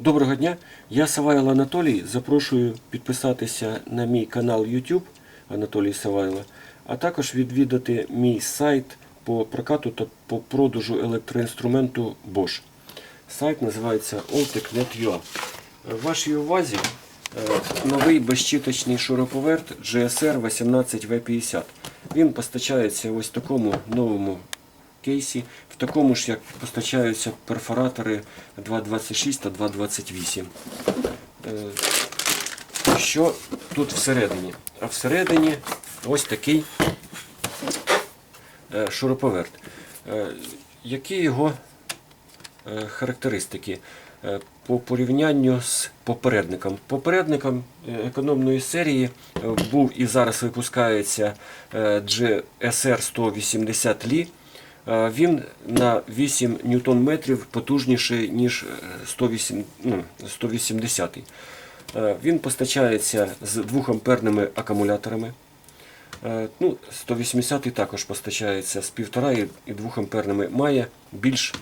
Доброго дня, я Савайло Анатолій. Запрошую підписатися на мій канал YouTube Анатолій Савайло, а також відвідати мій сайт по прокату та по продажу електроінструменту Bosch. Сайт називається Oltec.net.ua. В вашій увазі е, новий безщіточний шуруповерт GSR 18V50. Він постачається ось такому новому кейсі, в такому ж, як постачаються перфоратори 2.26 та 2.28. Е, Що тут всередині? А всередині ось такий е, шуруповерт. Е, Які його характеристики по порівнянню з попередником. Попередником економної серії був і зараз випускається GSR 180 Li. Е, Він на 8 ньютон метрів потужніший, ніж е, 108, ну, 180. Е, Він постачається з 2 амперними акумуляторами. Е, Ну, 180 також постачається з 1,5 і 2 амперними. Має більш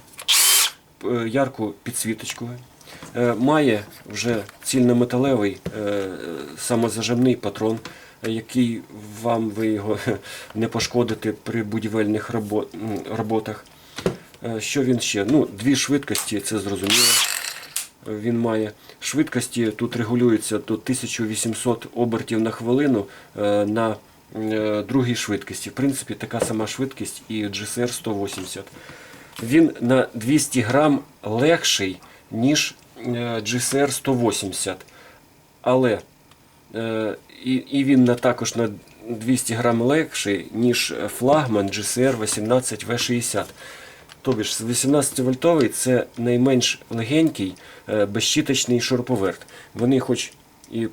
е, ярку підсвіточку. Е, Має вже цільнометалевий е, самозажимний патрон, е, який вам ви його не пошкодите при будівельних роботах. Е, Що він ще? Ну, дві швидкості, це зрозуміло. Він має швидкості тут регулюються до 1800 обертів на хвилину е, на е, другій швидкості. В принципі, така сама швидкість і GSR 180. Він на 200 грам легший, ніж GSR 180. Але і, і він також на 200 грам легший, ніж флагман GSR 18V60. Тобі ж 18 вольтовий це найменш легенький е, безщіточний шуруповерт. Вони хоч і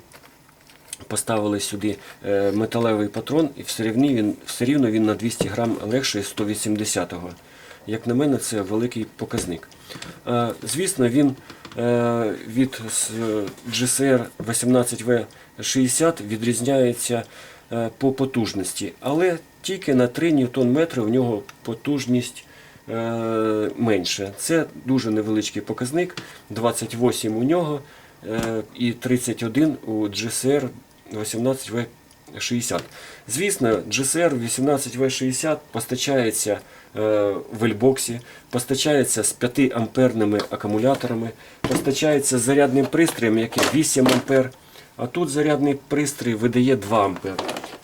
поставили сюди е, металевий патрон, і все рівно він, все рівно він на 200 грам легший 180-го. Як на мене, це великий показник. Е, Звісно, він е, від с- GSR 18V60 відрізняється е, по потужності, але тільки на 3 Нм в нього потужність е, менше. Це дуже невеличкий показник. 28 у нього е, і 31 у GSR 18V60. Звісно, GSR 18V60 постачається е, в Ельбоксі, постачається з 5 амперними акумуляторами, постачається з зарядним пристроєм, який 8 ампер, а тут зарядний пристрій видає 2 ампер.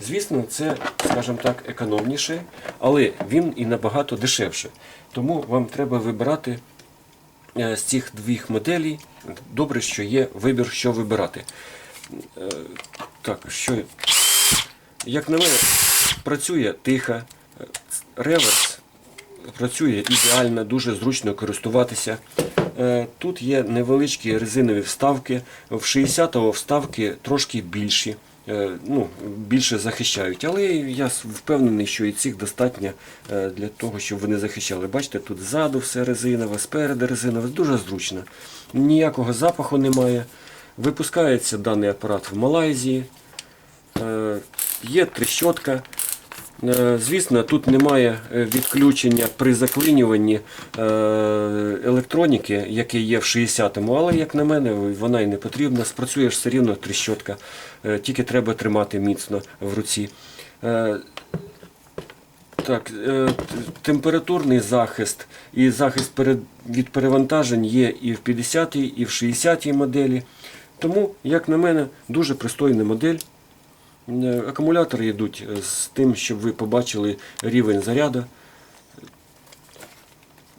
Звісно, це, скажімо так, економніше, але він і набагато дешевше. Тому вам треба вибирати е, з цих двох моделей. Добре, що є вибір, що вибирати. Е, Так, що як на мене, працює тихо, е, реверс працює ідеально, дуже зручно користуватися. Е, Тут є невеличкі резинові вставки. В 60-го вставки трошки більші, е, ну, більше захищають. Але я впевнений, що і цих достатньо е, для того, щоб вони захищали. Бачите, тут ззаду все резинове, спереду резинове, дуже зручно. Ніякого запаху немає. Випускається даний апарат в Малайзії. Є трещотка. Е, Звісно, тут немає е, відключення при заклинюванні е, електроніки, яке є в 60-му, але, як на мене, вона і не потрібна. Спрацює все рівно трещотка, Е, тільки треба тримати міцно в руці. Так, температурний захист і захист від перевантажень є і в 50-й, і в 60-й моделі. Тому, як на мене, дуже пристойна модель. Е, Акумулятори йдуть е, з тим, щоб ви побачили рівень заряду.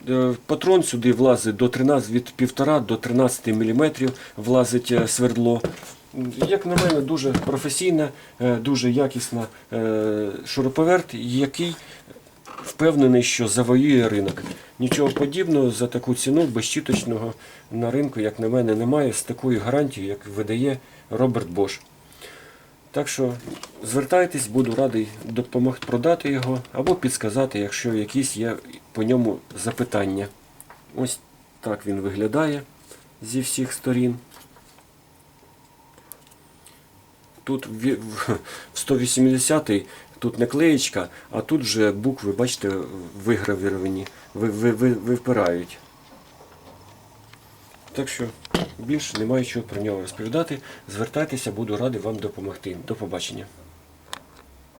Е, Патрон сюди влазить до 13, від 1,5 до 13 мм влазить свердло. Як на мене, дуже професійна, дуже якісна шуруповерт, який впевнений, що завоює ринок. Нічого подібного за таку ціну безщіточного на ринку, як на мене, немає з такою гарантією, як видає Роберт Бош. Так що звертайтесь, буду радий допомогти продати його або підсказати, якщо якісь є по ньому запитання. Ось так він виглядає зі всіх сторін. Тут в в 180-й тут наклеєчка, а тут вже букви, бачите, вигравіровані, ви, ви, ви, випирають. Так що Більше немає чого про нього розповідати. Звертайтеся, буду радий вам допомогти. До побачення.